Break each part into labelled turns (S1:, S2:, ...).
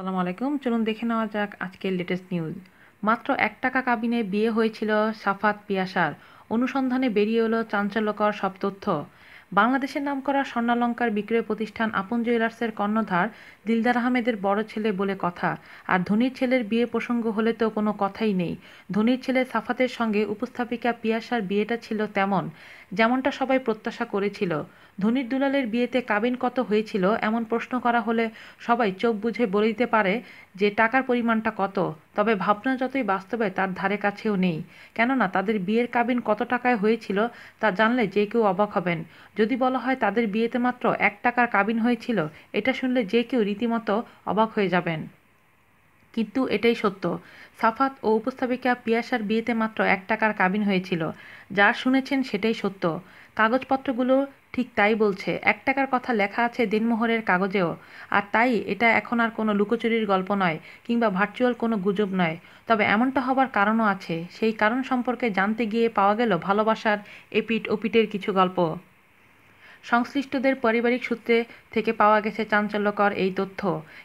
S1: আসসালামু আলাইকুম। চলুন দেখে নেওয়া যাক আজকের লেটেস্ট নিউজ মাত্র এক টাকা কাবিনে বিয়ে হয়েছিল সাফাত পিয়াসার। অনুসন্ধানে বেরিয়ে এলো চাঞ্চল্যকর সব তথ্য। বাংলাদেশের নামকরা স্বর্ণালঙ্কার বিক্রয় প্রতিষ্ঠান আপন জুয়েলার্সের কর্ণধার দিলদার আহমেদের বড় ছেলে বলে কথা। আর ধনির ছেলের বিয়ে প্রসঙ্গ হলে তো কোনো কথাই নেই। ধনির ছেলে সাফাতের সঙ্গে উপস্থাপিকা পিয়াসার বিয়েটা ছিল তেমন, যেমনটা সবাই প্রত্যাশা করেছিল। ধনির দুলালের বিয়েতে কাবিন কত হয়েছিল এমন প্রশ্ন করা হলে সবাই চোখ বুঝে বলে দিতে পারে যে টাকার পরিমাণটা কত। তবে ভাবনা যতই বাস্তবে তার ধারে কাছেও নেই। কেননা তাদের বিয়ের কাবিন কত টাকায় হয়েছিল তা জানলে যে কেউ অবাক হবেন। যদি বলা হয় তাদের বিয়েতে মাত্র এক টাকার কাবিন হয়েছিল, এটা শুনলে যে কেউ রীতিমতো অবাক হয়ে যাবেন। কিন্তু এটাই সত্য। সাফাত ও উপস্থাপিকা পিয়াসার বিয়েতে মাত্র এক টাকার কাবিন হয়েছিল। যা শুনেছেন সেটাই সত্য। কাগজপত্রগুলো ঠিক তাই বলছে, এক টাকার কথা লেখা আছে দিনমোহরের কাগজেও। আর তাই এটা এখন আর কোনো লুকোচুরির গল্প নয়, কিংবা ভার্চুয়াল কোনো গুজব নয়। তবে এমনটা হবার কারণও আছে। সেই কারণ সম্পর্কে জানতে গিয়ে পাওয়া গেল ভালোবাসার এপিট ওপিটের কিছু গল্প। সংশ্লিষ্টদের পারিবারিক সূত্রে থেকে পাওয়া গেছে চাঞ্চল্যকর এই তথ্য।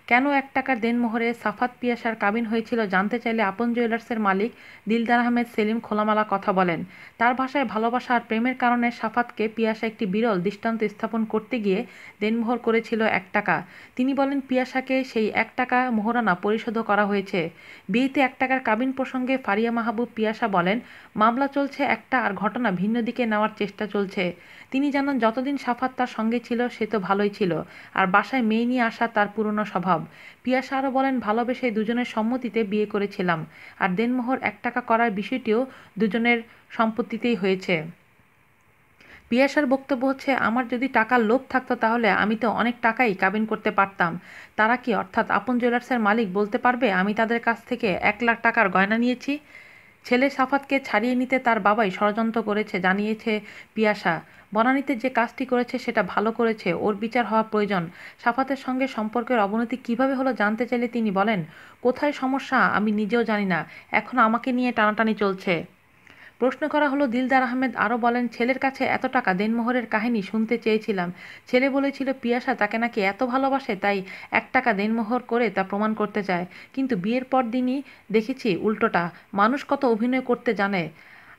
S1: কেন এক টাকার দেনমোহরে সাফাত পিয়াসার কাবিন হয়েছিল জানতে চাইলে আপন জুয়েলার্সের মালিক দিলদার আহমেদ সেলিম খোলামালা কথা বলেন। তার ভাষায় ভালোবাসা আর প্রেমের কারণে সাফাতকে পিয়াসা একটি বিরল দৃষ্টান্ত স্থাপন করতে গিয়ে দেনমোহর করেছিল এক টাকা। তিনি বলেন, পিয়াসাকে সেই এক টাকা মোহরানা পরিশোধ করা হয়েছে। বিয়েতে এক টাকার কাবিন প্রসঙ্গে ফারিয়া মাহবুব পিয়াসা বলেন, মামলা চলছে একটা আর ঘটনা ভিন্ন দিকে নেওয়ার চেষ্টা চলছে। তিনি জানান, যতদিন সাফাত তার সঙ্গে ছিল, সে তো ভালোই ছিল। আর বাসায় মেয়ে নিয়ে আসা তার পুরনো স্বভাব। পিয়াসা আরও বলেন, ভালোবেসে দুজনের সম্মতিতে বিয়ে করেছিলাম। আর দেনমোহর এক টাকা করার বিষয়টিও দুজনের সম্পত্তিতেই হয়েছে। পিয়াসার বক্তব্য হচ্ছে, আমার যদি টাকার লোভ থাকতো তাহলে আমি তো অনেক টাকাই কাবিন করতে পারতাম। তারা কি অর্থাৎ আপন জুয়েলার্সের মালিক বলতে পারবে, আমি তাদের কাছ থেকে এক লাখ টাকার গয়না নিয়েছি? ছেলে সাফাতকে ছাড়িয়ে নিতে তার বাবাই ষড়যন্ত্র করেছে, জানিয়েছে পিয়াসা। বনানীতে যে কাজটি করেছে সেটা ভালো করেছে, ওর বিচার হওয়া প্রয়োজন। সাফাতের সঙ্গে সম্পর্কের অবনতি কীভাবে হলো জানতে চাইলে তিনি বলেন, কোথায় সমস্যা আমি নিজেও জানি না, এখন আমাকে নিয়ে টানাটানি চলছে। প্রশ্ন করা হলো, দিলদার আহমেদ আরও বলেন, ছেলের কাছে এত টাকা দেনমোহরের কাহিনী শুনতে চেয়েছিলাম। ছেলে বলেছিল, পিয়াসা তাকে নাকি এত ভালোবাসে, তাই এক টাকা দেনমোহর করে তা প্রমাণ করতে চায়। কিন্তু বিয়ের পর দিনই দেখেছি উল্টোটা। মানুষ কত অভিনয় করতে জানে।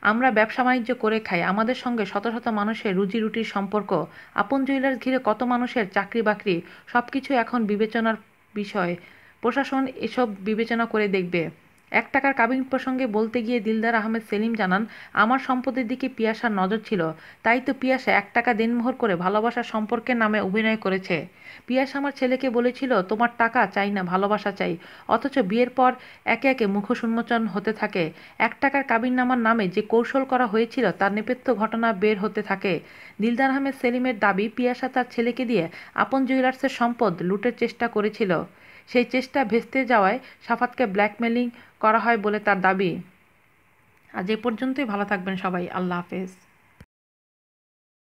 S1: আমরা ব্যবসা বাণিজ্য করে খাই। আমাদের সঙ্গে শত শত মানুষের রুজি রুটির সম্পর্ক। আপন জুয়েলার্স ঘিরে কত মানুষের চাকরি বাকরি। সব কিছু এখন বিবেচনার বিষয়। প্রশাসন এসব বিবেচনা করে দেখবে। এক টাকার কাবিন প্রসঙ্গে বলতে গিয়ে দিলদার আহমেদ সেলিম জানান, আমার সম্পদের দিকে পিয়াসার নজর ছিল। তাই তো পিয়াসা এক টাকা দিনমোহর করে ভালোবাসার সম্পর্কের নামে অভিনয় করেছে। পিয়াস আমার ছেলেকে বলেছিল, তোমার টাকা চাই না, ভালোবাসা চাই। অথচ বিয়ের পর একে একে মুখোশ উন্মোচন হতে থাকে। এক টাকার কাবিন নামার নামে যে কৌশল করা হয়েছিল, তার নেপথ্য ঘটনা বের হতে থাকে। দিলদার আহমেদ সেলিমের দাবি, পিয়াসা তার ছেলেকে দিয়ে আপন জুয়েলার্সের সম্পদ লুটের চেষ্টা করেছিল। সেই চেষ্টা ভেস্তে যাওয়ায় সাফাতকে ব্ল্যাকমেলিং করা হয় বলে তার দাবি। আজ এ পর্যন্তই, ভালো থাকবেন সবাই। আল্লাহ হাফেজ।